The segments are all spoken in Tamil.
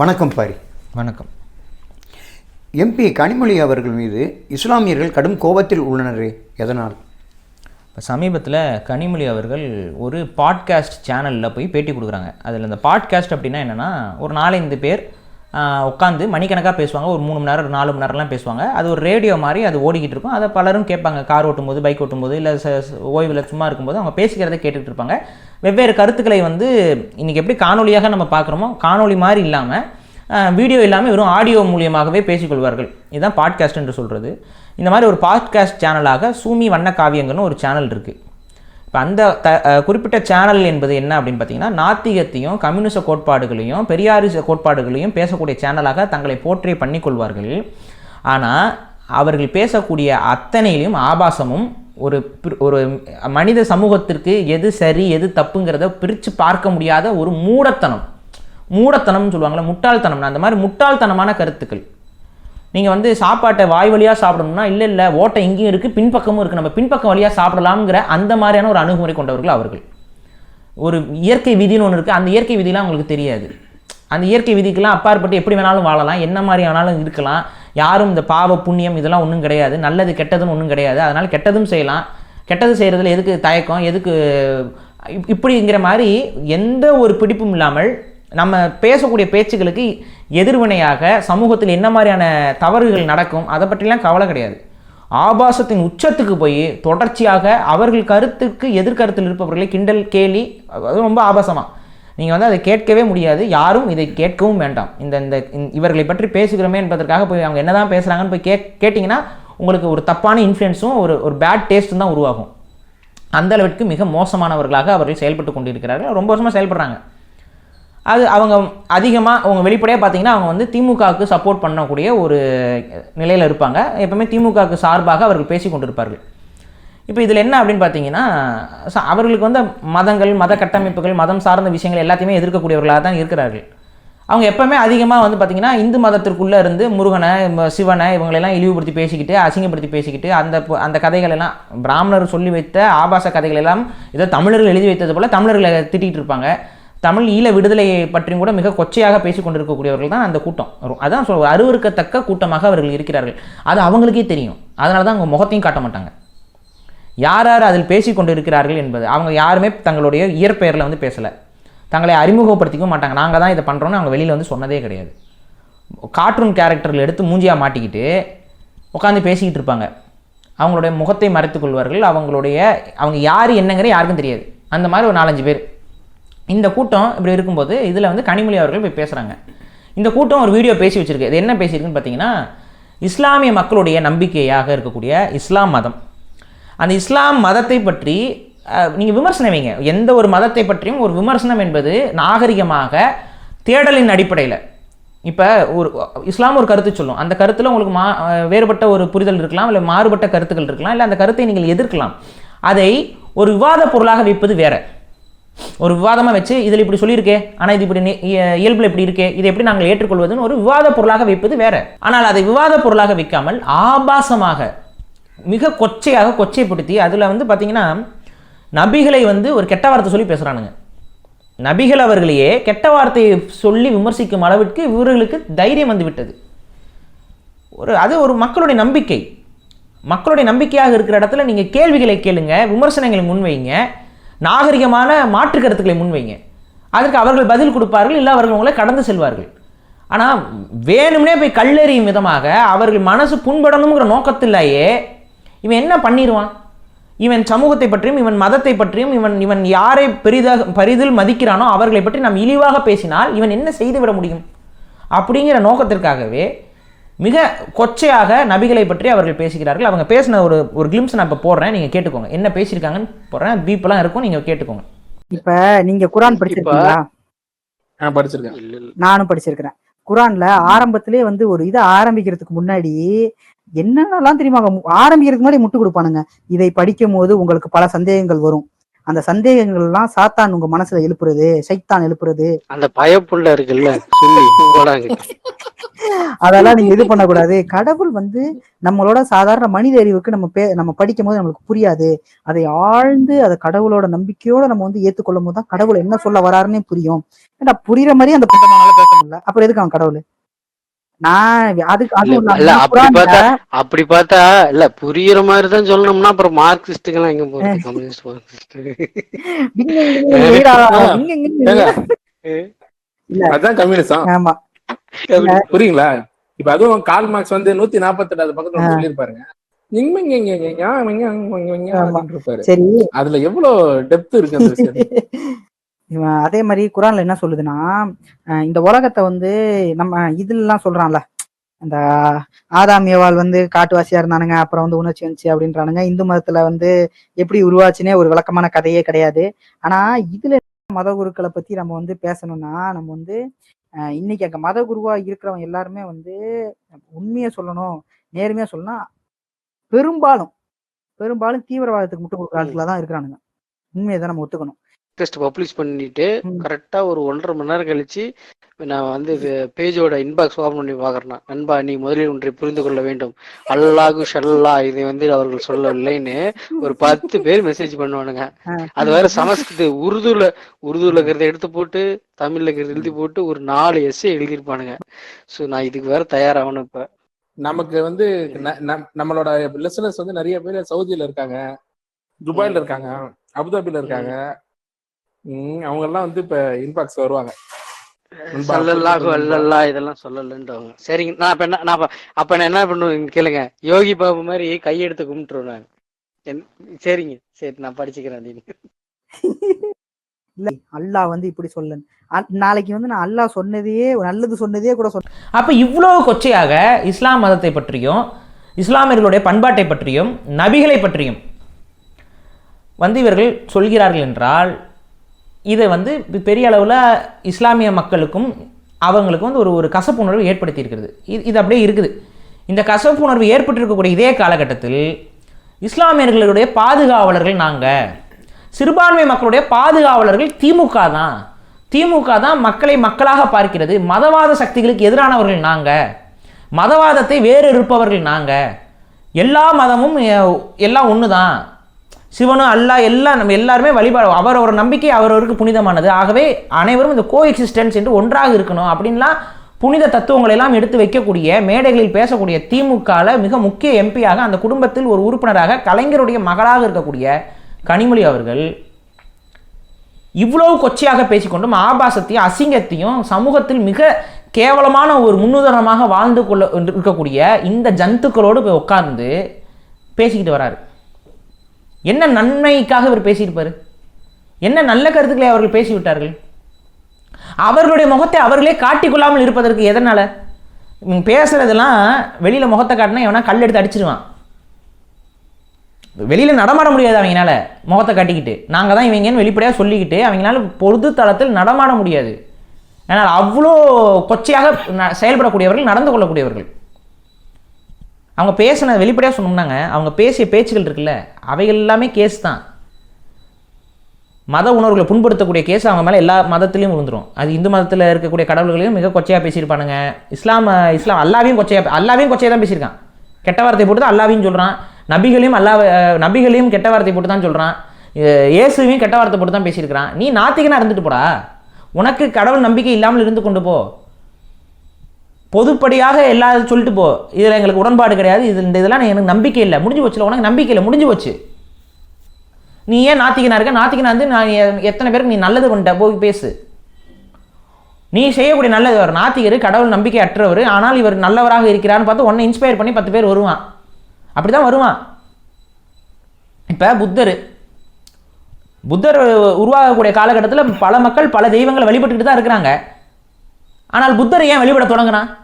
வணக்கம் பாரி. வணக்கம். எம்பி கனிமொழி அவர்கள் மீது இஸ்லாமியர்கள் கடும் கோபத்தில் உள்ளனரே எதனால்? இப்போ சமீபத்தில் கனிமொழி அவர்கள் ஒரு பாட்காஸ்ட் சேனலில் போய் பேட்டி கொடுக்குறாங்க. அதில் இந்த பாட்காஸ்ட் அப்படின்னா என்னென்னா ஒரு நாலஞ்சு பேர் உட்காந்து மணிக்கணக்காக பேசுவாங்க. ஒரு மூணு மணி நேரம் ஒரு நாலு மணி நேரம்லாம் பேசுவாங்க. அது ஒரு ரேடியோ மாதிரி அது ஓடிக்கிட்டு இருக்கும். அதை பலரும் கேட்பாங்க. கார் ஓட்டும்போது பைக் ஓட்டும்போது இல்லை ச ஓய்வில் சும்மா இருக்கும்போது அவங்க பேசிக்கிறதை கேட்டுக்கிட்டு இருப்பாங்க. வெவ்வேறு கருத்துக்களை வந்து இன்றைக்கி எப்படி காணொலியாக நம்ம பார்க்குறோமோ காணொலி மாதிரி இல்லாமல் வீடியோ இல்லாமல் வெறும் ஆடியோ மூலியமாகவே பேசிக்கொள்வார்கள். இதுதான் பாட்காஸ்ட் என்று சொல்கிறது இந்த மாதிரி ஒரு பாட்காஸ்ட் சேனலாக சூமி வண்ண காவியங்கள்னு ஒரு சேனல் இருக்குது இப்போ அந்த த குறிப்பிட்ட சேனல் என்பது என்ன அப்படின்னு பார்த்தீங்கன்னா நாத்திகத்தையும் கம்யூனிச கோட்பாடுகளையும் பெரியாரிச கோட்பாடுகளையும் பேசக்கூடிய சேனலாக தங்களை போற்றே பண்ணிக்கொள்வார்கள். ஆனால் அவர்கள் பேசக்கூடிய அத்தனையிலும் ஆபாசமும் ஒரு ஒரு மனித சமூகத்திற்கு எது சரி எது தப்புங்கிறத பிரித்து பார்க்க முடியாத ஒரு மூடத்தனம். மூடத்தனம்னு சொல்லுவாங்களே முட்டாள்தனம் அந்த மாதிரி முட்டாள்தனமான கருத்துக்கள். நீங்கள் வந்து சாப்பாட்டை வாய் வழியாக சாப்பிடணும்னா இல்லை இல்லை ஓட்டை இங்கேயும் இருக்குது பின்பக்கமும் இருக்குது நம்ம பின்பக்கம் வழியாக சாப்பிடலாம்ங்கிற அந்த மாதிரியான ஒரு அணுகுமுறை கொண்டவர்கள் அவர்கள். ஒரு இயற்கை விதின்னு ஒன்று இருக்குது அந்த இயற்கை விதிலாம் அவங்களுக்கு தெரியாது. அந்த இயற்கை விதிக்கெல்லாம் அப்பாற்பட்டு எப்படி வேணாலும் வாழலாம் என்ன மாதிரி வேணாலும் இருக்கலாம். யாரும் இந்த பாவ புண்ணியம் இதெல்லாம் ஒன்றும் கிடையாது. நல்லது கெட்டதுன்னு ஒன்றும் கிடையாது. அதனால் கெட்டதும் செய்யலாம். கெட்டது செய்கிறதுல எதுக்கு தயக்கம் எதுக்கு இப்படிங்கிற மாதிரி எந்த ஒரு பிடிப்பும் இல்லாமல் நம்ம பேசக்கூடிய பேச்சுகளுக்கு எதிர்வினையாக சமூகத்தில் என்ன மாதிரியான தவறுகள் நடக்கும் அதை பற்றிலாம் கவலை கிடையாது. ஆபாசத்தின் உச்சத்துக்கு போய் தொடர்ச்சியாக அவர்கள் கருத்துக்கு எதிர்கருத்தில் இருப்பவர்களை கிண்டல் கேலி அது ரொம்ப ஆபாசமாக நீங்கள் வந்து அதை கேட்கவே முடியாது யாரும் இதை கேட்கவும் வேண்டாம். இந்த இந்த இவர்களை பற்றி பேசுகிறோமே என்பதற்காக போய் அவங்க என்னதான் பேசுகிறாங்கன்னு போய் கே கேட்டிங்கன்னா உங்களுக்கு ஒரு தப்பான இன்ஃப்ளூயன்ஸும் ஒரு ஒரு பேட் டேஸ்ட்டும் தான் உருவாகும். அந்த அளவிற்கு மிக மோசமானவர்களாக அவர்கள் செயல்பட்டு கொண்டிருக்கிறார்கள். ரொம்ப வருஷமாக செயல்படுறாங்க. அது அவங்க அதிகமாக அவங்க வெளிப்படையாக பார்த்தீங்கன்னா அவங்க வந்து திமுகவுக்கு சப்போர்ட் பண்ணக்கூடிய ஒரு நிலையில் இருப்பாங்க. எப்பவுமே திமுகவுக்கு சார்பாக அவர்கள் பேசி கொண்டிருப்பார்கள். இப்போ இதில் என்ன அப்படின்னு பார்த்தீங்கன்னா ச- அவர்களுக்கு வந்து மதங்கள் மத கட்டமைப்புகள் மதம் சார்ந்த விஷயங்கள் எல்லாத்தையுமே எதிர்க்கக்கூடியவர்களாக தான் இருக்கிறார்கள். அவங்க எப்பவுமே அதிகமாக வந்து பார்த்தீங்கன்னா இந்து மதத்திற்குள்ளே இருந்து முருகனை சிவனை இவங்களெல்லாம் இழிவுபடுத்தி பேசிக்கிட்டு அசிங்கப்படுத்தி பேசிக்கிட்டு அந்த அந்த கதைகள் எல்லாம் பிராமணர் சொல்லி வைத்த ஆபாச கதைகள் எல்லாம் ஏதோ தமிழர்கள் எழுதி வைத்தது போல் தமிழர்களை திட்டிகிட்டு இருப்பாங்க. தமிழ் ஈழ விடுதலையை பற்றியும் கூட மிக கொச்சையாக பேசி கொண்டிருக்கக்கூடியவர்கள் தான் அந்த கூட்டம் வரும். அதான் சொல் அருவருக்கத்தக்க கூட்டமாக அவர்கள் இருக்கிறார்கள். அது அவங்களுக்கே தெரியும். அதனால தான் அவங்க முகத்தையும் காட்ட மாட்டாங்க. யார் யார் அதில் பேசி கொண்டு இருக்கிறார்கள் என்பது அவங்க யாருமே தங்களுடைய இயற்பெயரில் வந்து பேசலை. தங்களை அறிமுகப்படுத்திக்கவும் மாட்டாங்க. நாங்கள் தான் இதை பண்ணுறோன்னு அவங்க வெளியில் வந்து சொன்னதே கிடையாது. கார்ட்டூன் கேரக்டரில் எடுத்து மூஞ்சியாக மாட்டிக்கிட்டு உட்காந்து பேசிக்கிட்டு இருப்பாங்க. அவங்களுடைய முகத்தை மறைத்துக்கொள்வார்கள் அவங்களுடைய அவங்க யார் என்னங்கிற யாருக்கும் தெரியாது. அந்த மாதிரி ஒரு நாலஞ்சு பேர். இந்த கூட்டம் இப்படி இருக்கும்போது இதில் வந்து கனிமொழி அவர்கள் போய் பேசுகிறாங்க இந்த கூட்டம் ஒரு வீடியோ பேசி வச்சுருக்கு. இது என்ன பேசியிருக்குன்னு பார்த்தீங்கன்னா இஸ்லாமிய மக்களுடைய நம்பிக்கையாக இருக்கக்கூடிய இஸ்லாம் மதம். அந்த இஸ்லாம் மதத்தை பற்றி நீங்கள் விமர்சனம் வைங்க. எந்த ஒரு மதத்தை பற்றியும் ஒரு விமர்சனம் என்பது நாகரிகமாக தேடலின் அடிப்படையில். இப்போ ஒரு இஸ்லாம் ஒரு கருத்து சொல்லும். அந்த கருத்தில் உங்களுக்கு மா வேறுபட்ட ஒரு புரிதல் இருக்கலாம் இல்லை மாறுபட்ட கருத்துக்கள் இருக்கலாம் இல்லை அந்த கருத்தை நீங்கள் எதிர்க்கலாம். அதை ஒரு விவாத பொருளாக வைப்பது வேறு. ஒரு விவாதமாக வச்சு இதில் இப்படி சொல்லியிருக்கே ஆனால் இது இப்படி இயல்பில் இயல்புல இப்படி இருக்கே இதை எப்படி நாங்கள் ஏற்றுக்கொள்வதுன்னு ஒரு விவாத பொருளாக வைப்பது வேற. ஆனால் அதை விவாத பொருளாக வைக்காமல் ஆபாசமாக மிக கொச்சையாக கொச்சைப்படுத்தி அதில் வந்து பார்த்தீங்கன்னா நபிகளை வந்து ஒரு கெட்ட வார்த்தை சொல்லி பேசுகிறானுங்க நபிகள் அவர்களையே கெட்ட வார்த்தையை சொல்லி விமர்சிக்கும் அளவிற்கு இவர்களுக்கு தைரியம் வந்து விட்டது. ஒரு அது ஒரு மக்களுடைய நம்பிக்கை. மக்களுடைய நம்பிக்கையாக இருக்கிற இடத்துல நீங்கள் கேள்விகளை கேளுங்க விமர்சனங்களை முன்வைங்க நாகரிகமான மாற்று கருத்துக்களை முன்வைங்க. அதற்கு அவர்கள் பதில் கொடுப்பார்கள் இல்லை அவர்கள் உங்களை கடந்து செல்வார்கள். ஆனால் வேணும்னே போய் கல்லெறியும் விதமாக அவர்கள் மனசு புண்படணுங்கிற நோக்கத்திலேயே இவன் என்ன பண்ணிடுவான் இவன் சமூகத்தை பற்றியும் இவன் மதத்தை பற்றியும் இவன் இவன் யாரை பெரிதாக பரிதில் மதிக்கிறானோ அவர்களை பற்றி நாம் இழிவாக பேசினால் இவன் என்ன செய்துவிட முடியும்? அப்படிங்கிற நோக்கத்திற்காகவே மிக கொச்சையாக நபிகளை பற்றி அவர்கள் பேசுகிறார்கள். அவங்க பேசின ஒரு ஒரு கிளிம்ஸ் நான் இப்போ போடுறேன். நீங்கள் கேட்டுக்கோங்க. என்ன பேசியிருக்காங்கன்னு போடுறேன். பீப்பெல்லாம் இருக்கும். நீங்கள் கேட்டுக்கோங்க. இப்ப நீங்க குரான் படிச்சிருக்கீங்களா? நான் படிச்சிருக்கேன். நானும் படிச்சிருக்கிறேன். குரான்ல ஆரம்பத்திலே வந்து ஒரு இதை ஆரம்பிக்கிறதுக்கு முன்னாடி என்னென்னலாம் தெரியுமா? ஆரம்பிக்கிறதுக்கு முன்னாடி முட்டு கொடுப்பானுங்க. இதை படிக்கும் போது உங்களுக்கு பல சந்தேகங்கள் வரும். அந்த சந்தேகங்கள் எல்லாம் சாத்தான் உங்க மனசுல எழுப்புறது சைத்தான் எழுப்புறது. அந்த பயப்புள்ள இருக்குல்ல அதெல்லாம் நீங்க இது பண்ணக்கூடாது. கடவுள் வந்து நம்மளோட சாதாரண மனித அறிவுக்கு நம்ம பே நம்ம படிக்கும் போது நம்மளுக்கு புரியாது. அதை ஆழ்ந்து அதை கடவுளோட நம்பிக்கையோட நம்ம வந்து ஏத்துக்கொள்ளும் போது தான் கடவுள் என்ன சொல்ல வராருன்னே புரியும். ஏன்னா புரியுற மாதிரி அந்த புத்தகமால பேச முடியல. அப்புறம் எதுக்கு அவன் கடவுள்? நான் அதுக்கு இல்லாம அப்படி பார்த்தா அப்படி பார்த்தா இல்ல புரியுற மாதிரி தான் சொல்லணும்னா அப்புறம் மார்க்சிஸ்டுக்கெல்லாம் எங்க போறது? Communist Marxist. அதான் கம்யூனிசம் ஆமா. புரியுங்களா இப்ப அதுவும் கால் மார்க்ஸ் வந்து நூத்தி நாற்பத்தி எட்டு பக்கத்துல சொல்லியிருப்பாருங்க அதுல எவ்வளவு டெப்த் இருக்கு அதே மாதிரி குரான்ல என்ன சொல்லுதுன்னா இந்த உலகத்தை வந்து நம்ம இதுலாம் சொல்றான்ல அந்த ஆதாம் ஏவாள் வந்து காட்டுவாசியா இருந்தானுங்க அப்புறம் வந்து உணர்ச்சி வந்துச்சு அப்படின்றானுங்க இந்து மதத்துல வந்து எப்படி உருவாச்சுன்னே ஒரு விளக்கமான கதையே கிடையாது ஆனா இதுல மத குருக்களை பத்தி நம்ம வந்து பேசணும்னா நம்ம வந்து இன்னைக்கு அங்க மத குருவா இருக்கிறவங்க எல்லாருமே வந்து உண்மையை சொல்லணும் நேர்மையா சொல்லணும் பெரும்பாலும் பெரும்பாலும் தீவிரவாதத்துக்கு முட்டு கொடுக்குற ஆட்களா தான் இருக்கிறானுங்க. உண்மையை தான் நம்ம ஒத்துக்கணும். டெஸ்ட் பப்ளிஷ் பண்ணிட்டு. கரெக்டா ஒரு ஒன்றரை மணி நேரம் கழிச்சு நான் வந்து பேஜோட இன்பாக்ஸ் ஓபன் பண்ணி பாக்குறேன் நண்பா நீ முதலில் ஒன்றை புரிந்து கொள்ள வேண்டும். அல்லாஹு ஷல்லா இதை வந்து அவர்கள் சொல்லவில்லைன்னு ஒரு பத்து பேர் மெசேஜ் பண்ணுவானுங்க. அது வேற சமஸ்கிருத உருதுல உருதுல இருக்கிறத எடுத்து போட்டு தமிழ்ல இருக்கிறத எழுதி போட்டு ஒரு நாலு எஸ்ஸே எழுதியிருப்பானுங்க. சோ நான் இதுக்கு வேற தயாராகணும் இப்ப. நமக்கு வந்து ந- நம்- நம்மளோட லிசனர்ஸ் வந்து நிறைய பேர் சவுதியில இருக்காங்க துபாயில இருக்காங்க அபுதாபில இருக்காங்க. அவங்க எல்லாம் வந்து இப்ப இன்பாக்ஸ் வருவாங்க. இதெல்லாம் சொல்லலன்றவங்க. சரிங்க நான் அப்ப என்ன நான் அப்ப- நான் என்ன பண்ணுவேன் கேளுங்க. யோகி பாபு மாதிரி கையெடுத்து கும்பிட்டுருவேன் நான். சரிங்க. சரி நான் படிச்சுக்கிறேன் நீங்க இல்ல அல்லாஹ் வந்து இப்படி சொல்லு நாளைக்கு வந்து நான் அல்லாஹ் சொன்னதையே நல்லது சொன்னதையே கூட சொன்ன அப்போ இவ்வளோ கொச்சையாக இஸ்லாம் மதத்தை பற்றியும் இஸ்லாமியர்களுடைய பண்பாட்டை பற்றியும் நபிகளை பற்றியும் வந்து இவர்கள் சொல்கிறார்கள் என்றால் இதை வந்து பெரிய அளவில் இஸ்லாமிய மக்களுக்கும் அவங்களுக்கும் வந்து ஒரு ஒரு கசப்புணர்வு ஏற்படுத்தி இருக்கிறது இது இது அப்படியே இருக்குது. இந்த கசப்புணர்வு ஏற்பட்டிருக்கக்கூடிய இதே காலகட்டத்தில் இஸ்லாமியர்களுடைய பாதுகாவலர்கள் நாங்கள் சிறுபான்மை மக்களுடைய பாதுகாவலர்கள் திமுக தான். திமுக தான் மக்களை மக்களாக பார்க்கிறது. மதவாத சக்திகளுக்கு எதிரானவர்கள் நாங்கள் மதவாதத்தை வேறு இருப்பவர்கள் நாங்கள் எல்லா மதமும் எல்லாம் ஒன்று தான் சிவனும் அல்லாஹ் எல்லாம் நம்ம எல்லாருமே வழிபாடு அவர் ஒரு நம்பிக்கை அவரவருக்கு புனிதமானது. ஆகவே அனைவரும் இந்த கோ எக்ஸிஸ்டன்ஸ் என்று ஒன்றாக இருக்கணும் அப்படின்லாம் புனித தத்துவங்களை எல்லாம் எடுத்து வைக்கக்கூடிய மேடைகளில் பேசக்கூடிய திமுகவில் மிக முக்கிய எம்பியாக அந்த குடும்பத்தில் ஒரு உறுப்பினராக கலைஞருடைய மகளாக இருக்கக்கூடிய கனிமொழி அவர்கள் இவ்வளவு கொச்சையாக பேசிக்கொண்டும் ஆபாசத்தையும் அசிங்கத்தையும் சமூகத்தில் மிக கேவலமான ஒரு முன்னுதாரணமாக வாழ்ந்து கொள்ள இருக்கக்கூடிய இந்த ஜந்துக்களோடு போய் உட்கார்ந்து பேசிக்கிட்டு வராரு. என்ன நன்மைக்காக இவர் பேசியிருப்பார்? என்ன நல்ல கருத்துக்களை அவர்கள் பேசிவிட்டார்கள்? அவர்களுடைய முகத்தை அவர்களே காட்டிக்கொள்ளாமல் இருப்பதற்கு எதனால்? இவங்க வெளியில் முகத்தை காட்டினா எவனா கல் எடுத்து அடிச்சிருவான். வெளியில் நடமாட முடியாது அவங்களால முகத்தை காட்டிக்கிட்டு. நாங்கள் தான் இவங்கன்னு வெளிப்படையாக சொல்லிக்கிட்டு அவங்களால பொது தளத்தில் நடமாட முடியாது. ஆனால் அவ்வளோ கொச்சையாக ந- செயல்படக்கூடியவர்கள் நடந்து கொள்ளக்கூடியவர்கள். அவங்க பேசின வெளிப்படையாக சொன்னோம்னாங்க அவங்க பேசிய பேச்சுகள் இருக்குல்ல அவைகள் எல்லாமே கேஸ் தான். மத உணர்வுகளை புண்படுத்தக்கூடிய கேஸ் அவங்க மேலே எல்லா மதத்துலேயும் விழுந்துரும். அது இந்து மதத்தில் இருக்கக்கூடிய கடவுள்களையும் மிக கொச்சையாக பேசியிருப்பானுங்க. இஸ்லாம் இஸ்லாம் அல்லாவையும் கொச்சையாக அல்லாவையும் கொச்சையாக தான் பேசியிருக்கான். கெட்ட வார்த்தை போட்டு தான் அல்லாவையும் சொல்கிறான் நபிகளையும் அல்லா நபிகளையும் கெட்ட வார்த்தை போட்டு தான் சொல்கிறான் இயேசுவையும் கெட்ட வார்த்தை போட்டு தான் பேசியிருக்கிறான். நீ நாத்திகனாக இருந்துட்டு போடா. உனக்கு கடவுள் நம்பிக்கை இல்லாமல் இருந்து கொண்டு போ. பொதுப்படியாக எல்லாரும் சொல்லிட்டு போ இதில் எங்களுக்கு உடன்பாடு கிடையாது இது இந்த இதெல்லாம் எனக்கு நம்பிக்கை இல்லை. முடிஞ்சு போச்சுல உனக்கு நம்பிக்கை இல்லை முடிஞ்சு போச்சு. நீ ஏன் நாத்திகனா இருக்க? நாத்திகனா வந்து நான் எ- எத்தனை பேருக்கு நீ நல்லது பண்ணிட்ட? போய் பேசு. நீ செய்யக்கூடிய நல்லது ஒரு நாத்திகர் கடவுள் நம்பிக்கை அற்றவர் ஆனால் இவர் நல்லவராக இருக்கிறான்னு பார்த்து உன்னை இன்ஸ்பயர் பண்ணி பத்து பேர் வருவான். அப்படி தான் வருவான். இப்போ புத்தர் புத்தர் உருவாகக்கூடிய காலகட்டத்தில் பல மக்கள் பல தெய்வங்களை வழிபட்டுக்கிட்டு தான் இருக்கிறாங்க. ஆனால் புத்தர் ஏன் வழிபட தொடங்கினா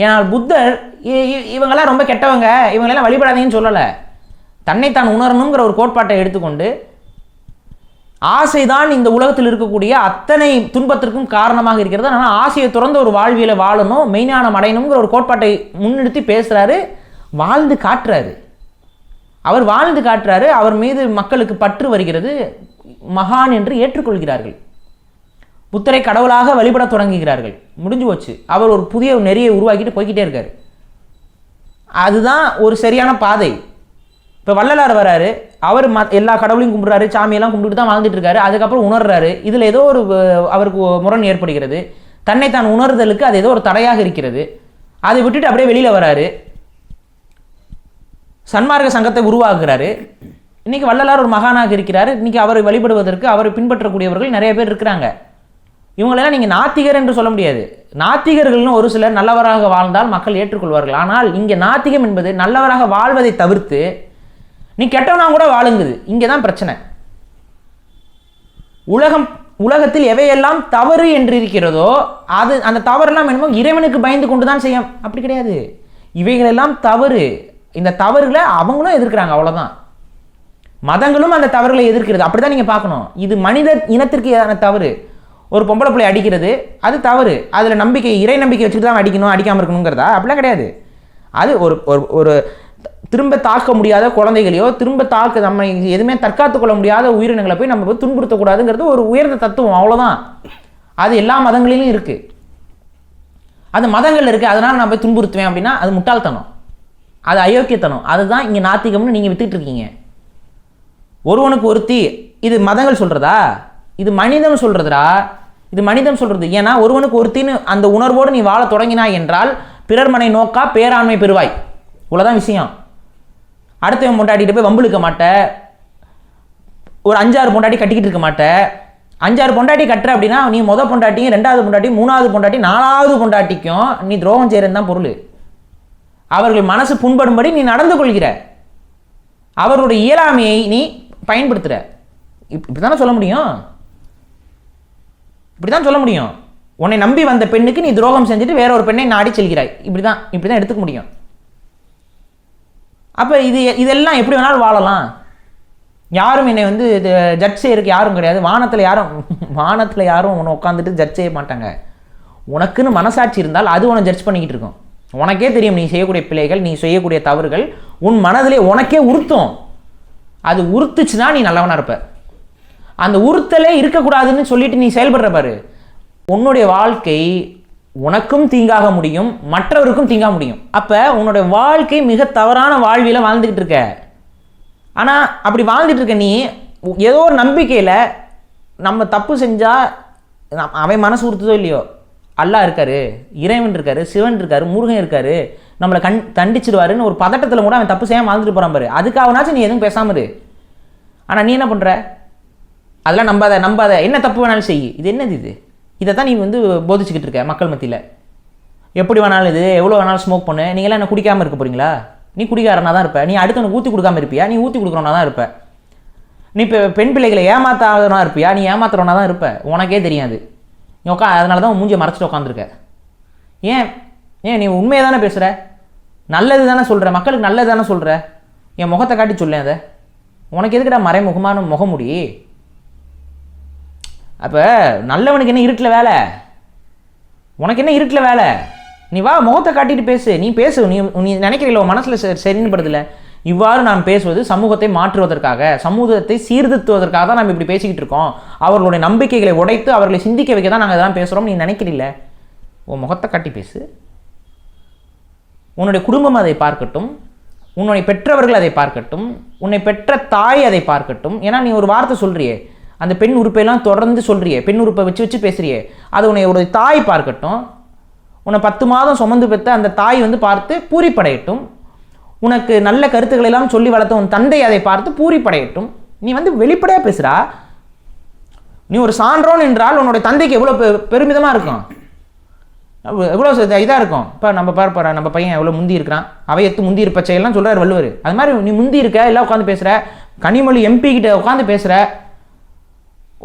ஏன்னால் புத்தர் இ- இ- இவங்கெல்லாம் ரொம்ப கெட்டவங்க. இவங்களெல்லாம் வழிபடாதீங்கன்னு சொல்லலை. தன்னைத்தான் உணரணுங்கிற ஒரு கோட்பாட்டை எடுத்துக்கொண்டு ஆசைதான் இந்த உலகத்தில் இருக்கக்கூடிய அத்தனை துன்பத்திற்கும் காரணமாக இருக்கிறது. ஆனால் ஆசையை துறந்த ஒரு வாழ்வியலை வாழணும் மெய்ஞானம் அடையணுங்கிற ஒரு கோட்பாட்டை முன்னிறுத்தி பேசுகிறாரு வாழ்ந்து காட்டுறாரு. அவர் வாழ்ந்து காட்டுறாரு. அவர் மீது மக்களுக்கு பற்று வருகிறது. மகான் என்று ஏற்றுக்கொள்கிறார்கள். புத்தரை கடவுளாக வழிபடத் தொடங்குகிறார்கள். முடிஞ்சு போச்சு. அவர் ஒரு புதிய நெறியை உருவாக்கிட்டு போய்கிட்டே இருக்கார். அதுதான் ஒரு சரியான பாதை. இப்போ வள்ளலார் வராரு. அவர் ம எல்லா கடவுளையும் கும்பிட்றாரு. சாமியெல்லாம் கும்பிட்டு தான் வாழ்ந்துட்டு இருக்காரு. அதுக்கப்புறம் உணர்றாரு. இதில் ஏதோ ஒரு அவருக்கு முரண் ஏற்படுகிறது. தன்னை தான் உணர்தலுக்கு அது ஏதோ ஒரு தடையாக இருக்கிறது. அதை விட்டுட்டு அப்படியே வெளியில் வராரு. சன்மார்க்க சங்கத்தை உருவாக்குறாரு. இன்னைக்கு வள்ளலார் ஒரு மகானாக இருக்கிறாரு. இன்றைக்கி அவரை வழிபடுவதற்கு அவரை பின்பற்றக்கூடியவர்கள் நிறைய பேர் இருக்கிறாங்க. இவங்களெல்லாம் நீங்கள் நாத்திகர் என்று சொல்ல முடியாது. நாத்திகர்கள்னு ஒரு சிலர் நல்லவராக வாழ்ந்தால் மக்கள் ஏற்றுக்கொள்வார்கள். ஆனால் இங்கே நாத்திகம் என்பது நல்லவராக வாழ்வதை தவிர்த்து நீ கெட்டவனா கூட வாழுங்குது. இங்கே தான் பிரச்சனை. உலகம் உலகத்தில் எவையெல்லாம் தவறு என்று இருக்கிறதோ அது அந்த தவறெல்லாம் என்னமோ இறைவனுக்கு பயந்து கொண்டு தான் செய்யும். அப்படி கிடையாது. இவைகளெல்லாம் தவறு. இந்த தவறுகளை அவங்களும் எதிர்க்கிறாங்க அவ்வளோதான் மதங்களும் அந்த தவறுகளை எதிர்க்கிறது. அப்படிதான் நீங்கள் பார்க்கணும். இது மனித இனத்திற்கு எதிரான தவறு. ஒரு பொம்பளை பிள்ளை அடிக்கிறது அது தவறு. அதில் நம்பிக்கை இறை நம்பிக்கை வச்சுட்டு தான் அடிக்கணும் அடிக்காமல் இருக்கணுங்கிறதா? அப்படிலாம் கிடையாது. அது ஒரு ஒரு ஒரு திரும்ப தாக்க முடியாத குழந்தைகளையோ திரும்ப தாக்க நம்ம எதுவுமே தற்காத்துக்கொள்ள முடியாத உயிரினங்களை போய் நம்ம போய் துன்புறுத்தக்கூடாதுங்கிறது ஒரு உயர்ந்த தத்துவம் அவ்வளோதான் அது எல்லா மதங்களிலும் இருக்குது அது மதங்கள் இருக்குது அதனால் நான் போய் துன்புறுத்துவேன் அப்படின்னா அது முட்டாள்தனம். அது அயோக்கியத்தனம். அதுதான் இங்கே நாத்திகம்னு நீங்கள் வித்துட்டு இருக்கீங்க. ஒருவனுக்கு ஒருத்தி இது மதங்கள் சொல்கிறதா இது மனிதன் சொல்றதுடா? இது மனிதம் சொல்றது. ஏன்னா ஒருவனுக்கு ஒருத்தின்னு அந்த உணர்வோடு நீ வாழ தொடங்கினாய் என்றால் பிறர் மனை நோக்கா பேராண்மை பெறுவாய். இவ்வளோதான் விஷயம். அடுத்தவன் பொண்டாட்டிகிட்டு போய் வம்பிழுக்க மாட்ட. ஒரு அஞ்சாறு பொண்டாட்டி கட்டிக்கிட்டு இருக்க மாட்ட. அஞ்சாறு பொண்டாட்டி கட்டுற அப்படின்னா நீ முத பொண்டாட்டியும் ரெண்டாவது பொண்டாட்டி மூணாவது பொண்டாட்டி நாலாவது பொண்டாட்டிக்கும் நீ துரோகம் செய்கிறது தான் பொருள். அவர்கள் மனசு புண்படும்படி நீ நடந்து கொள்கிற. அவருடைய இயலாமையை நீ பயன்படுத்துகிற இப் இப்படி தானே சொல்ல முடியும்? இப்படி தான் சொல்ல முடியும். உன்னை நம்பி வந்த பெண்ணுக்கு நீ துரோகம் செஞ்சுட்டு வேற ஒரு பெண்ணை நாடி செல்கிறாய். இப்படி தான் இப்படி தான் எடுத்துக்க முடியும். அப்போ இது இதெல்லாம் எப்படி வேணாலும் வாழலாம். யாரும் என்னை வந்து இது ஜட்ஜ் செய்யறதுக்கு யாரும் கிடையாது. வானத்தில் யாரும் வானத்தில் யாரும் உன்னை உட்காந்துட்டு ஜட்ஜ் செய்ய மாட்டாங்க. உனக்குன்னு மனசாட்சி இருந்தால் அது உன்னை ஜட்ஜ் பண்ணிக்கிட்டு இருக்கும். உனக்கே தெரியும் நீ செய்யக்கூடிய பிழைகள் நீ செய்யக்கூடிய தவறுகள் உன் மனதிலே உனக்கே உறுத்தும். அது உறுத்துச்சுன்னா நீ நல்லவனாக இருப்ப. அந்த உறுத்தலே இருக்கக்கூடாதுன்னு சொல்லிட்டு நீ செயல்படுற பாரு. உன்னுடைய வாழ்க்கை உனக்கும் தீங்காக முடியும் மற்றவருக்கும் தீங்காக முடியும். அப்போ உன்னுடைய வாழ்க்கை மிக தவறான வாழ்வியில் வாழ்ந்துக்கிட்டு இருக்க. ஆனால் அப்படி வாழ்ந்துட்டு இருக்க நீ ஏதோ ஒரு நம்பிக்கையில் நம்ம தப்பு செஞ்சால் அவன் மனசு உறுத்துதோ இல்லையோ? அல்லாஹ் இருக்காரு இறைவன் இருக்காரு சிவன் இருக்காரு முருகன் இருக்காரு. நம்மளை கண் தண்டிச்சிடுவாருன்னு ஒரு பதட்டத்தில் கூட அவன் தப்பு செய்யாமல் வாழ்ந்துட்டு போகிறான் பாரு. அதுக்காகனாச்சும் நீ எதுவும் பேசாமல் இரு. நீ என்ன பண்ணுற அதெல்லாம் நம்பாத நம்பாத. என்ன தப்பு வேணாலும் செய். இது என்னது இது? இதை தான் நீ வந்து போதிச்சுக்கிட்டு இருக்க மக்கள் மத்தியில். எப்படி வேணாலும் இது எவ்வளோ வேணாலும் ஸ்மோக் பண்ணு. நீங்களாம் என்ன குடிக்காமல் இருக்க போறீங்களா? நீ குடிக்காரனா தான் இருப்ப. நீ அடுத்தவனுக்கு ஊற்றி கொடுக்காம இருப்பியா? நீ ஊற்றி கொடுக்குறவனா தான் இருப்ப. நீ இப்போ பெண் பிள்ளைகளை ஏமாத்தாதவனா இருப்பியா? நீ ஏமாத்துறவனா தான் இருப்ப. உனக்கே தெரியாது. நீ உட்கா அதனால தான் மூஞ்சியை மறைச்சிட்டு உட்காந்துருக்க ஏன்? ஏன் நீ உண்மையை தானே பேசுகிற நல்லது தானே சொல்கிற மக்களுக்கு நல்லது தானே சொல்கிற என் முகத்தை காட்டி சொல்லேன் அதை. உனக்கு எதுக்குடா மறைமுகமான முகமுடி? அப்போ நல்லவனுக்கு என்ன இருட்டில் வேலை? உனக்கு என்ன இருட்டில் வேலை? நீ வா முகத்தை காட்டிட்டு பேசு. நீ பேசு. நீ நீ நினைக்கிறீங்களோ மனசில் சரின்னு படுதில்ல இவ்வாறு நாம் பேசுவது சமூகத்தை மாற்றுவதற்காக சமூகத்தை சீர்திருத்துவதற்காக தான் நம்ம இப்படி பேசிக்கிட்டு இருக்கோம். அவர்களுடைய நம்பிக்கைகளை உடைத்து அவர்களை சிந்திக்க வைக்க தான் நாங்கள் இதெல்லாம் பேசுகிறோம் நீ நினைக்கிறீல்ல? உன் முகத்தை காட்டி பேசு. உன்னுடைய குடும்பம் அதை பார்க்கட்டும். உன்னுடைய பெற்றவர்கள் அதை பார்க்கட்டும். உன்னை பெற்ற தாய் அதை பார்க்கட்டும். ஏன்னா நீ ஒரு வார்த்தை சொல்கிறியே அந்த பெண் உறுப்பையெல்லாம் தொடர்ந்து சொல்கிறியே பெண் உறுப்பை வச்சு வச்சு பேசுகிறியே அது உன்னை ஒரு தாய் பார்க்கட்டும். உன்னை பத்து மாதம் சுமந்து பெற்ற அந்த தாய் வந்து பார்த்து பூரிப்படையட்டும். உனக்கு நல்ல கருத்துக்களை எல்லாம் சொல்லி வளர்த்த உன் தந்தை அதை பார்த்து பூரிப்படையட்டும். நீ வந்து வெளிப்படையாக பேசுகிறா நீ ஒரு சான்றோன் என்றால் உன்னோட தந்தைக்கு எவ்வளோ பெ பெருமிதமாக இருக்கும். எவ்வளோ இதாக இருக்கும். இப்போ நம்ம பார்ப்பார நம்ம பையன் எவ்வளோ முந்தி இருக்கிறான். அவையத்து முந்தி இருப்ப செயலாம் சொல்கிறார் வள்ளுவர். அது மாதிரி நீ முந்தி இருக்க எல்லாம் உட்காந்து பேசுகிற கனிமொழி எம்பி கிட்ட உட்காந்து பேசுகிற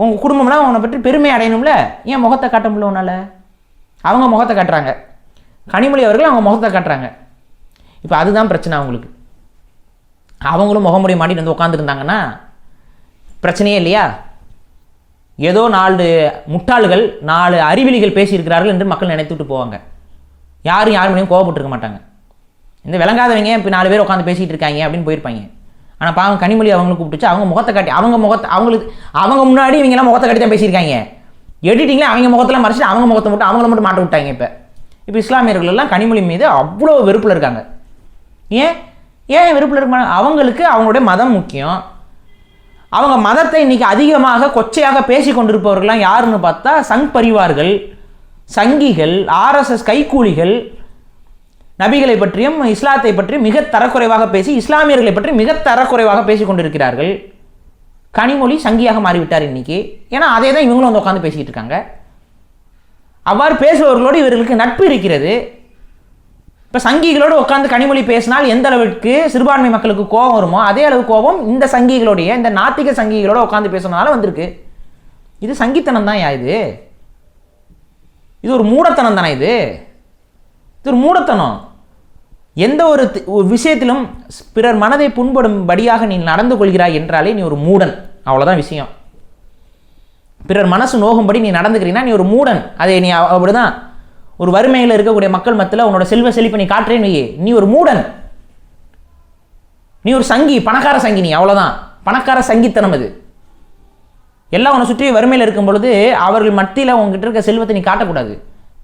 உங்கள் குடும்பம்லாம் அவனை பற்றி பெருமை அடையணும்ல? ஏன் முகத்தை காட்ட முடியல உன்னால்? அவங்க முகத்தை காட்டுறாங்க. கனிமொழி அவர்கள் அவங்க முகத்தை காட்டுறாங்க. இப்போ அதுதான் பிரச்சனை அவங்களுக்கு. அவங்களும் முகமுடி மாட்டிட்டு வந்து உட்காந்துருந்தாங்கன்னா பிரச்சனையே இல்லையா? ஏதோ நாலு முட்டாள்கள் நாலு அறிவிலிகள் பேசியிருக்கிறார்கள் என்று மக்கள் நினைத்துட்டு போவாங்க. யாரும் யார் மேலேயும் கோவப்பட்டிருக்க மாட்டாங்க. இந்த விளங்காதவங்க இப்போ நாலு பேர் உட்காந்து பேசிகிட்டு இருக்காங்க அப்படின்னு போயிருப்பாங்க. ஆனால் பாவம் கனிமொழி அவங்களுக்கு கூப்பிட்டுச்சு. அவங்க முகத்தை காட்டி அவங்க முகத்தை அவங்களுக்கு அவங்க முன்னாடி இவங்கெல்லாம் முகத்தை காட்டி தான் பேசியிருக்காங்க. எடிட்டிங்கில் அவங்க முகத்தெல்லாம் மறைச்சிட்டு அவங்க முகத்தை மட்டும் அவங்கள மட்டும் மாட்ட விட்டாங்க இப்போ. இப்போ இஸ்லாமியர்கள் எல்லாம் கனிமொழி மீது அவ்வளோ வெறுப்பில் இருக்காங்க. ஏன்? ஏன் வெறுப்பில் இருக்காங்க அவங்களுக்கு அவங்களுடைய மதம் முக்கியம். அவங்க மதத்தை இன்றைக்கி அதிகமாக கொச்சையாக பேசி கொண்டிருப்பவர்கள்லாம் யாருன்னு பார்த்தா சங் பரிவார்கள் சங்கிகள் ஆர்எஸ்எஸ் கைக்கூலிகள் நபிகளை பற்றியும் இஸ்லாத்தை பற்றியும் மிக தரக்குறைவாக பேசி இஸ்லாமியர்களை பற்றி மிக தரக்குறைவாக பேசி கொண்டிருக்கிறார்கள். கனிமொழி சங்கியாக மாறிவிட்டார் இன்றைக்கி ஏன்னா அதே தான் இவங்களும் வந்து உட்காந்து பேசிக்கிட்டு இருக்காங்க. அவ்வாறு பேசுபவர்களோடு இவர்களுக்கு நட்பு இருக்கிறது. இப்போ சங்கிகளோடு உட்காந்து கனிமொழி பேசினால் எந்த அளவுக்கு சிறுபான்மை மக்களுக்கு கோபம் வருமோ அதே அளவு கோபம் இந்த சங்கிகளுடைய இந்த நாத்திக சங்கிகளோட உட்காந்து பேசுனதால வந்திருக்கு. இது சங்கித்தனம் தான் யா இது. இது ஒரு மூடத்தனம் தானே இது. இது ஒரு மூடத்தனம். எந்த ஒரு ஒரு விஷயத்திலும் பிறர் மனதை புண்படும்படியாக நீ நடந்து கொள்கிறாய் என்றாலே நீ ஒரு மூடன். அவ்வளோதான் விஷயம். பிறர் மனசு நோகும்படி நீ நடந்துக்கிறீன்னா நீ ஒரு மூடன். அதை நீ அப்படிதான். ஒரு வறுமையில் இருக்கக்கூடிய மக்கள் மத்தியில் உன்னோட செல்வ செழிப்பை நீ காட்டுறேன்னு வையே, நீ ஒரு மூடன். நீ ஒரு சங்கி பணக்கார சங்கி நீ அவ்வளோதான் பணக்கார சங்கித்தனம் அது. எல்லாம் உன்னை சுற்றி வறுமையில் இருக்கும் பொழுது அவர்கள் மத்தியில் உங்ககிட்ட இருக்க செல்வத்தை நீ காட்டக்கூடாது.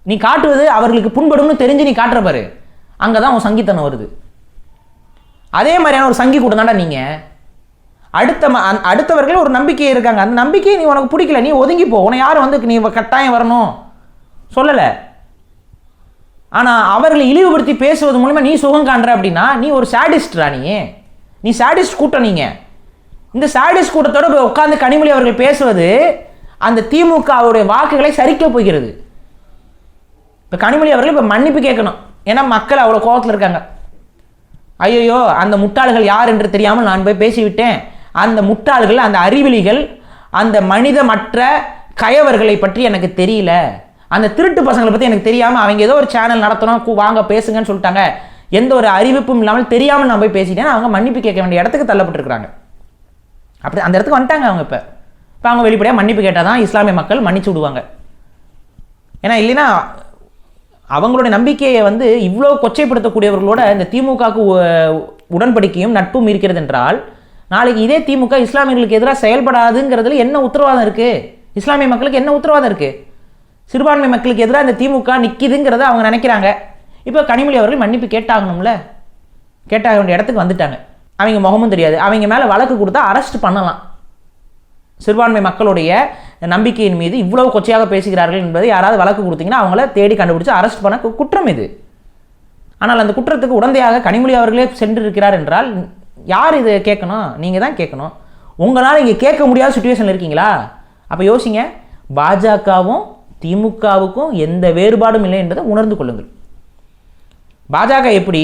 நீ காட்டுவது அவர்களுக்கு புண்படும்னு தெரிஞ்சு நீ காட்டுற பாரு. அங்கே தான் உன் சங்கித்தனம் வருது. அதே மாதிரியான ஒரு சங்கி கூட்டம் தான்டா நீங்கள் அடுத்த ம- அந்- அடுத்தவர்கள் ஒரு நம்பிக்கை இருக்காங்க. அந்த நம்பிக்கையை நீ உனக்கு பிடிக்கல நீ ஒதுங்கி போ. உன்னை யாரும் வந்து நீ கட்டாயம் வரணும். சொல்லலை. ஆனால் அவர்களை இழிவுபடுத்தி பேசுவது மூலமாக நீ சுகம் காண்ற அப்படின்னா நீ ஒரு சாடிஸ்ட்ரா நீ. நீ சாடிஸ்ட் கூட்டம் நீங்கள் இந்த சாடிஸ்ட் கூட்டத்தோட போய் உட்காந்து கனிமொழி அவர்கள் பேசுவது அந்த திமுகவுடைய வாக்குகளை சரிக்க போகிறது. இப்போ கனிமொழி அவர்கள் இப்போ மன்னிப்பு கேட்கணும். ஏன்னா மக்கள் அவ்வளோ கோபத்தில் இருக்காங்க. ஐயோ அந்த முட்டாள்கள் யார் என்று தெரியாமல் நான் போய் பேசிவிட்டேன். அந்த முட்டாள்கள் அந்த அறிவிலிகள் அந்த மனிதமற்ற கயவர்களை பற்றி எனக்கு தெரியல. அந்த திருட்டு பசங்களை பற்றி எனக்கு தெரியாமல் அவங்க ஏதோ ஒரு சேனல் நடத்தணும் வாங்க பேசுங்கன்னு சொல்லிட்டாங்க. எந்த ஒரு அறிவிப்பும் இல்லாமல் தெரியாமல் நான் போய் பேசிட்டேன். அவங்க மன்னிப்பு கேட்க வேண்டிய இடத்துக்கு தள்ளப்பட்டிருக்கிறாங்க. அப்படி அந்த இடத்துக்கு வந்துட்டாங்க அவங்க இப்போ. இப்போ அவங்க வெளிப்படையாக மன்னிப்பு கேட்டால் தான் இஸ்லாமிய மக்கள் மன்னிச்சு விடுவாங்க. ஏன்னா இல்லைன்னா அவங்களுடைய நம்பிக்கையை வந்து இவ்வளோ கொச்சைப்படுத்தக்கூடியவர்களோட இந்த திமுகவுக்கு உடன்படிக்கையும் நட்பும் இருக்கிறது என்றால் நாளைக்கு இதே திமுக இஸ்லாமியர்களுக்கு எதிராக செயல்படாதுங்கிறதுல என்ன உத்தரவாதம் இருக்குது இஸ்லாமிய மக்களுக்கு என்ன உத்தரவாதம் இருக்குது சிறுபான்மை மக்களுக்கு எதிராக இந்த திமுக நிற்கிதுங்கிறத அவங்க நினைக்கிறாங்க. இப்போ கனிமொழி அவர்கள் மன்னிப்பு கேட்டாகணும்ல? கேட்டாக வேண்டிய இடத்துக்கு வந்துட்டாங்க. அவங்க முகமும் தெரியாது. அவங்க மேலே வழக்கு கொடுத்தா அரெஸ்ட் பண்ணலாம். சிறுபான்மை மக்களுடைய நம்பிக்கையின் மீது இவ்வளவு கொச்சையாக பேசுகிறார்கள் என்பதை யாராவது வழக்கு கொடுத்தீங்கன்னா அவங்கள தேடி கண்டுபிடிச்சு அரெஸ்ட் பண்ண குற்றம் இது. ஆனால் அந்த குற்றத்துக்கு உடந்தையாக கனிமொழி அவர்களே சென்றிருக்கிறார் என்றால் யார் இதை கேட்கணும்? நீங்கள் தான் கேட்கணும். உங்களால் இங்கே கேட்க முடியாத சுச்சுவேஷனில் இருக்கீங்களா? அப்போ யோசிங்க. பாஜகவும் திமுகவுக்கும் எந்த வேறுபாடும் இல்லை என்பதை உணர்ந்து கொள்ளுங்கள். பாஜக எப்படி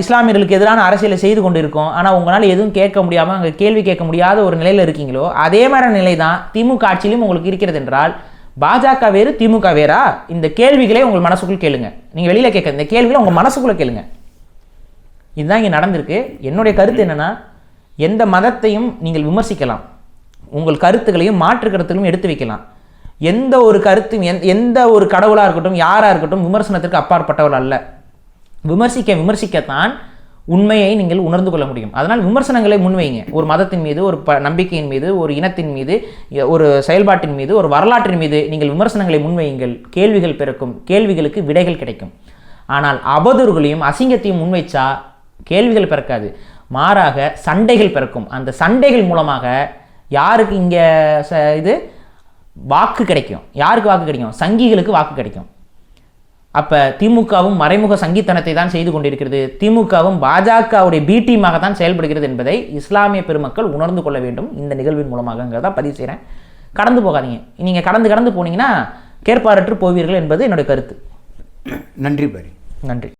இஸ்லாமியர்களுக்கு எதிரான அரசியலை செய்து கொண்டு இருக்கோம் ஆனால் உங்களால் எதுவும் கேட்க முடியாமல் அங்கே கேள்வி கேட்க முடியாத ஒரு நிலையில் இருக்கீங்களோ அதே மாதிரி நிலை தான் திமுக ஆட்சியிலும் உங்களுக்கு இருக்கிறது என்றால் பாஜக வேறு திமுக வேறா? இந்த கேள்விகளை உங்கள் மனசுக்குள் கேளுங்க. நீங்கள் வெளியில் கேட்க இந்த கேள்விகளை உங்கள் மனசுக்குள்ளே கேளுங்க. இதுதான் இங்கே நடந்திருக்கு. என்னுடைய கருத்து என்னென்னா எந்த மதத்தையும் நீங்கள் விமர்சிக்கலாம். உங்கள் கருத்துக்களையும் மாற்று கருத்துகளையும் எடுத்து வைக்கலாம். எந்த ஒரு கருத்தும் எந்த எந்த ஒரு கடவுளாக இருக்கட்டும் யாராக இருக்கட்டும் விமர்சனத்திற்கு அப்பாற்பட்டவர் அல்ல. விமர்சிக்க விமர்சிக்கத்தான் உண்மையை நீங்கள் உணர்ந்து கொள்ள முடியும். அதனால் விமர்சனங்களை முன்வைங்க. ஒரு மதத்தின் மீது ஒரு ப நம்பிக்கையின் மீது ஒரு இனத்தின் மீது ஒரு செயல்பாட்டின் மீது ஒரு வரலாற்றின் மீது நீங்கள் விமர்சனங்களை முன்வையுங்கள். கேள்விகள் பிறக்கும். கேள்விகளுக்கு விடைகள் கிடைக்கும். ஆனால் அவதூறுகளையும் அசிங்கத்தையும் முன்வைச்சா கேள்விகள் பிறக்காது. மாறாக சண்டைகள் பிறக்கும். அந்த சண்டைகள் மூலமாக யாருக்கு இங்கே இது? வாக்கு கிடைக்கும். யாருக்கு வாக்கு கிடைக்கும்? சங்கிகளுக்கு வாக்கு கிடைக்கும். அப்போ திமுகவும் மறைமுக சங்கித்தனத்தை தான் செய்து கொண்டிருக்கிறது. திமுகவும் பாஜகவுடைய பி டீமாக தான் செயல்படுகிறது என்பதை இஸ்லாமிய பெருமக்கள் உணர்ந்து கொள்ள வேண்டும். இந்த நிகழ்வின் மூலமாகங்கிறத பதிவு செய்கிறேன் கடந்து போகாதீங்க. நீங்கள் கடந்து கடந்து போனீங்கன்னா கேட்பாரற்று போவீர்கள் என்பது என்னுடைய கருத்து. நன்றி பாரி. நன்றி.